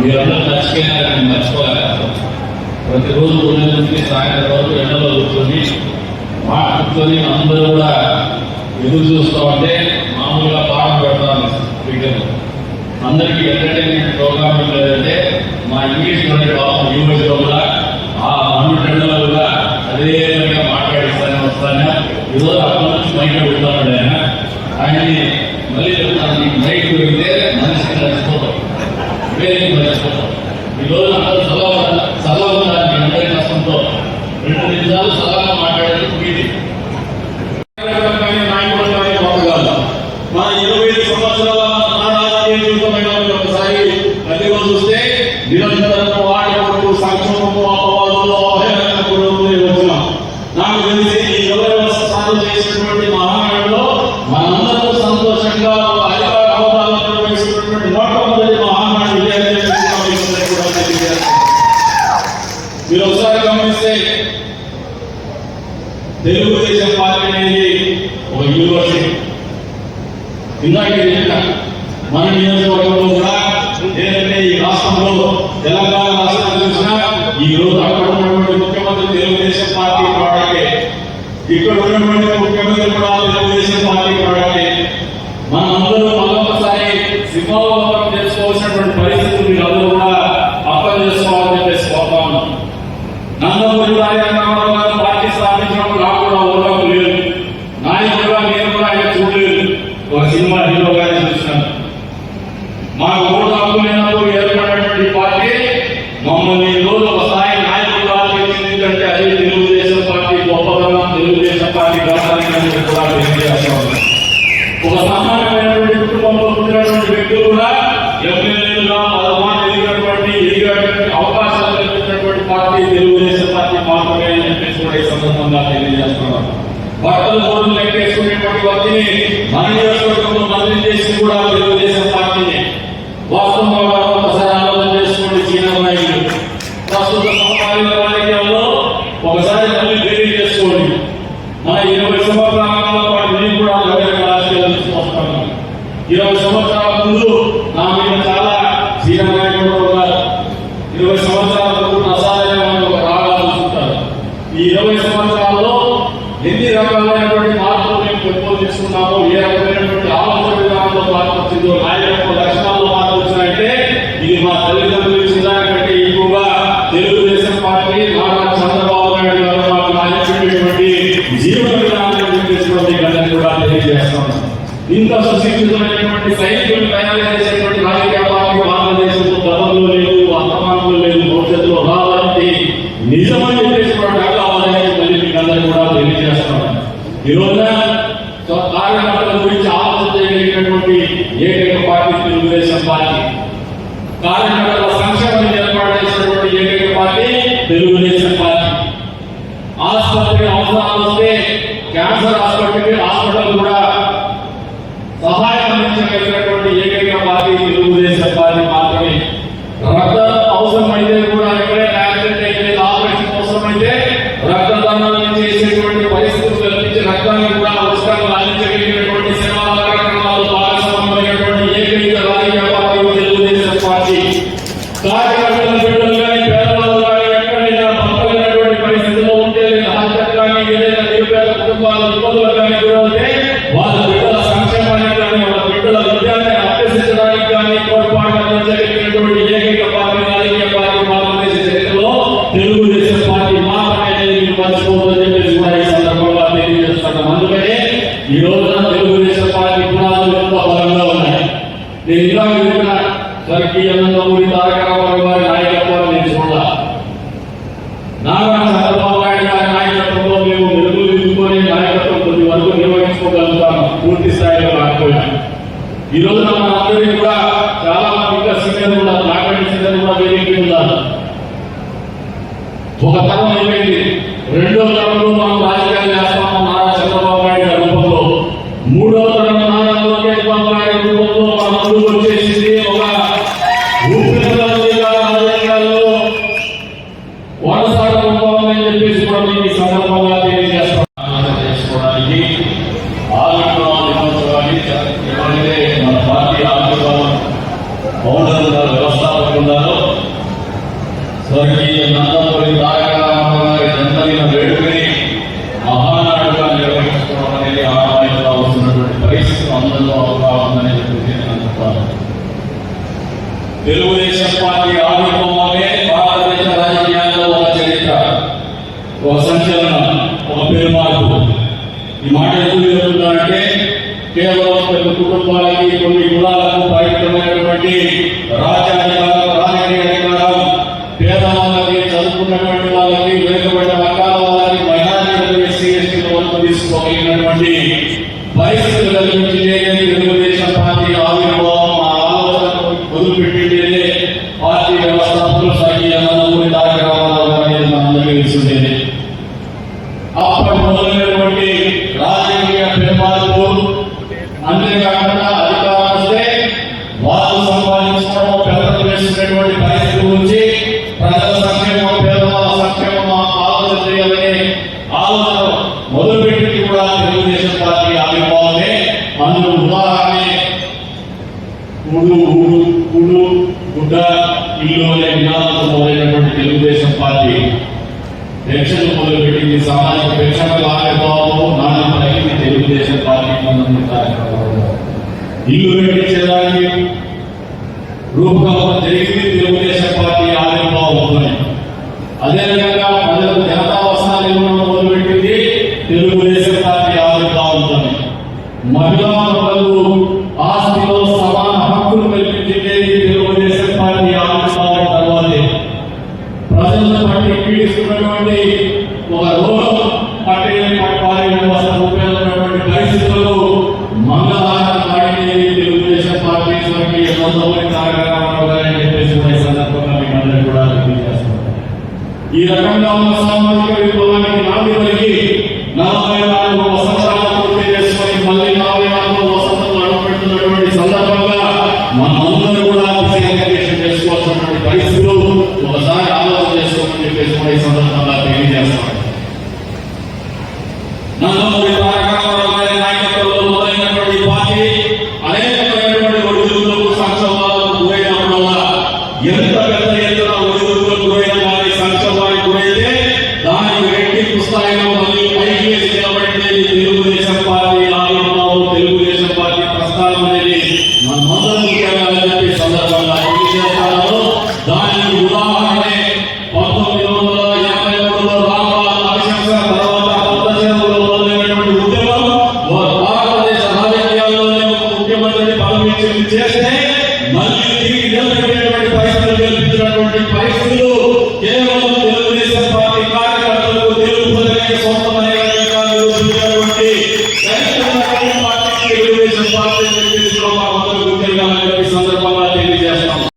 మీరందరూ మర్చిపోయారని మర్చిపోయారు ప్రతిరోజు ఉదయం నుంచి సాయంత్రం వరకు ఎండలో కూర్చొని మా అందరూ కూడా ఎదురు చూస్తామంటే మామూలుగా పాట పెడతాను స్పీకర్. అందరికీ ఎంటర్టైన్మెంట్ ప్రోగ్రామ్ లేదంటే మా ఇంగ్లీష్ నుండి పాపం యూనివర్సిటీలో కూడా ఆ మండు టెండర్లో కూడా అదే విధంగా మాట్లాడిస్తానే వస్తాను. ఈరోజు అక్కడ నుంచి మైక్ పెడతాడు ఆయన. ఆయన్ని మళ్ళీ చెప్తాను మైక్ పెడితే మనిషికి నచ్చిపోతాడు. వేరే ఈరోజు అందరూ సలహా సలహా ఉండాలి అందరి కష్టంతో రెండు నిమిషాలు సలహా మాట్లాడేది మీది మా ఇరవై ఐదు సంవత్సరాల రాజకీయ జీవితమైన ఒకసారి ప్రతిరోజు చూస్తే నిరంతరం వాడకూడదు సంక్షోభము అపవాదులు అవహేళనకు నాకు తెలిసి ఈ ఇరవై సాధన చేసినటువంటి మహానాడులో ఒక యూనివర్సిటీ ఇందాక చెప్పిన మన నియోజకవర్గంలో కూడా ఏదైతే ఈ రాష్ట్రంలో తెలంగాణ రాష్ట్రం చూసినా ఈ రోజు అక్కడ ఉన్నటువంటి ముఖ్యమంత్రి తెలుగుదేశం పార్టీ ప్రోడక్టే ఇక్కడ ఉన్నటువంటి ముఖ్యమంత్రి కూడా తెలుగుదేశం పార్టీ ప్రోడక్టే మనందరూ మరొకసారి సింహావలోకనం చేసుకోవాల్సినటువంటి పరిస్థితులు మీరు అందరూ కూడా అర్థం చేసుకోవాలని చెప్పేసి కోరుతా ఉన్నాను నందమూరి తారక రామారావు గారు పార్టీ స్థాపించినప్పుడు నాకు కూడా ఓటమి లేదు నాయకుడుగా నేను కూడా ఆయన చూడలేదు ఒక సినిమా హీరోగానే చూసినాను మాకు ఓటు హక్కు లేనప్పుడు ఏర్పడినటువంటి పార్టీ మమ్మల్ని ఈ రోజు ఒక స్థాయి నాయకులుగా తీర్చిదిద్దంటే అది తెలుగుదేశం పార్టీ గొప్పదనం తెలుగుదేశం పార్టీ గొప్పదనం కూడా తెలియజేస్తాను ఒక సామాన్యమైనటువంటి కుటుంబంలో పుట్టినటువంటి వ్యక్తులు కూడా ఎమ్మెల్యేలుగా పదవాన్ని ఎదిగినటువంటి ఎదిగినటువంటి అవకాశాలు కల్పించినటువంటి పార్టీ తెలుగుదేశం పార్టీ మాత్రమే అని చెప్పేసి కూడా ఈ సందర్భంగా తెలియజేస్తున్నాను బట్టలు ఓట్లు లెక్కేసుకునేటువంటి వ్యక్తిని మన నియోజకవర్గంలో మంత్రి చేసి కూడా తెలుగుదేశం పార్టీని వాస్తవంగా ఒకసారి ఆలోచన చేసుకోండి చీనబాయిలు ప్రస్తుత సమకాలీన రాజకీయాల్లో ఒకసారి మళ్ళీ బేరీ చేసుకోండి మన ఇరవై సంవత్సరాల పాటు నేను కూడా గౌరవ రాజకీయాలు తీసుకొస్తాను ఇరవై సంవత్సరాల ముందు నా మీద చాలా శ్రీరంగారెడ్డి ఉన్నారు ఇరవై సంవత్సరాల ముందు అసాధ్యమైన ఒక రాగాలు చూస్తారు ఈ ఇరవై సంవత్సరాల్లో ఎన్ని రకాలైనటువంటి మార్పులు మేము పెంపొందించుకున్నామో ఏ రకమైనటువంటి ఆలోచన విధానంలో మార్పు వచ్చిందో నాయకత్వ లక్షణాల్లో మార్పు వచ్చినాయంటే ఇది మా తల్లిదండ్రులు ఇచ్చిన దానికంటే ఎక్కువగా తెలుగుదేశం పార్టీ నారా చంద్రబాబు నాయుడు గారు మాకు నాయకుడినటువంటి జీవన విధానాన్ని నిర్దేశించడం మీకు కూడా తెలియజేస్తాం ఇంత సుశిక్షితమైనటువంటి సైనికులు తయారు చేసేటువంటి రాజకీయ పార్టీ భారతదేశంలో గతంలో లేదు వర్తమానంలో లేదు భవిష్యత్తులో రావాలంటే నిజమైన ఈ రోజున స్వ- కార్యకర్తల గురించి ఆలోచన చేయగలిగినటువంటి ఏకైక పార్టీ తెలుగుదేశం పార్టీ కార్యకర్తల సంక్షేమం ఏర్పాటు చేసినటువంటి ఏకైక పార్టీ తెలుగుదేశం పార్టీ ఆసుపత్రి అవసరాలు వస్తే క్యాన్సర్ హాస్పిటల్ హాస్పిటల్ కూడా సహాయం అందించగలిగినటువంటి আমাদের ఒక తరం అయిపోయింది రెండో తరంలో మనం రాజకీయాలు చేస్తాం. నారా చంద్రబాబు నాయుడు గారి రూపంలో. మూడో తరం నారా లోకేష్ బాబు నాయుడు రూపంలో మన ముందుకు వచ్చేసింది ఒక ఊపిరితిత్తులుగా రాజకీయాల్లో? చెప్పేసి కూడా మీకు ఈ సందర్భంగా తెలియజేస్తాం. చేసుకోవడానికి ఆలోచన దినోత్సవాన్ని ఎవరైతే మన పార్టీ ఆలోచన పౌరులు వ్యవస్థాపకులు ఉన్నారో దిన వేడుకని మహానాడుగా నిర్వహించుకోవడం అనేది ఆదాయంగా వస్తున్నటువంటి పరిస్థితి అందరిలో అవగాహన చెప్పి నేను తెలుగుదేశం పార్టీ ఆవిర్భావమే భారతదేశ రాజకీయాల్లో ఒక చరిత్ర ఒక సంచలనం ఒక ఈ మాట ఎందుకు కేవలం కొన్ని కుటుంబాలకి కొన్ని పెద్దలు పరిస్థితి గురించి ప్రజల సంక్షేమం పేదవాళ్ళ సంక్షేమం ఆలోచన చేయాలనే ఆలోచన మొదలుపెట్టి కూడా తెలుగుదేశం పార్టీ ఆవిర్భావమే. అందులో ఉదాహరణే ఊడు ఊడు ఊడు గుడ్డ ఇల్లు అనే విధానంతో మొదలైనటువంటి తెలుగుదేశం పార్టీ పెన్షన్ మొదలుపెట్టింది. సామాజిక పెన్షన్ల ఆవిర్భావము నాలుగు తెలుగుదేశం పార్టీ ఇల్లు పెట్టించేదానికి రూపకల్పన జరిగింది తెలుగుదేశం పార్టీ ఆవిర్భావంతోనే అదేవిధంగా ప్రజలకు జనతా ఇవ్వడం మొదలుపెట్టింది తెలుగుదేశం పార్టీ ఆవిర్భావంతోనే మహిళా ఆస్తిలో సమాన హక్కులు కల్పించింది తెలుగుదేశం పార్టీ ఆవిర్భావం తర్వాతే. ప్రజలను పట్టి పీడిస్తున్నటువంటి ఒక రోగం 나아가야 పార్టీ అనేది మనమందరం ముఖ్యంగా చెప్పి సందర్భంగా తెలియజేస్తాను దానికి ఉదాహరణే పంతొమ్మిది వందల మూడులో తర్వాత కొత్త ఉద్యమం భారతదేశ రాజకీయాల్లోనే ముఖ్యమంత్రిని చేస్తే మళ్ళీ తిరిగి నిలబెట్టేటువంటి పరిస్థితులు కల్పించినటువంటి పరిస్థితులు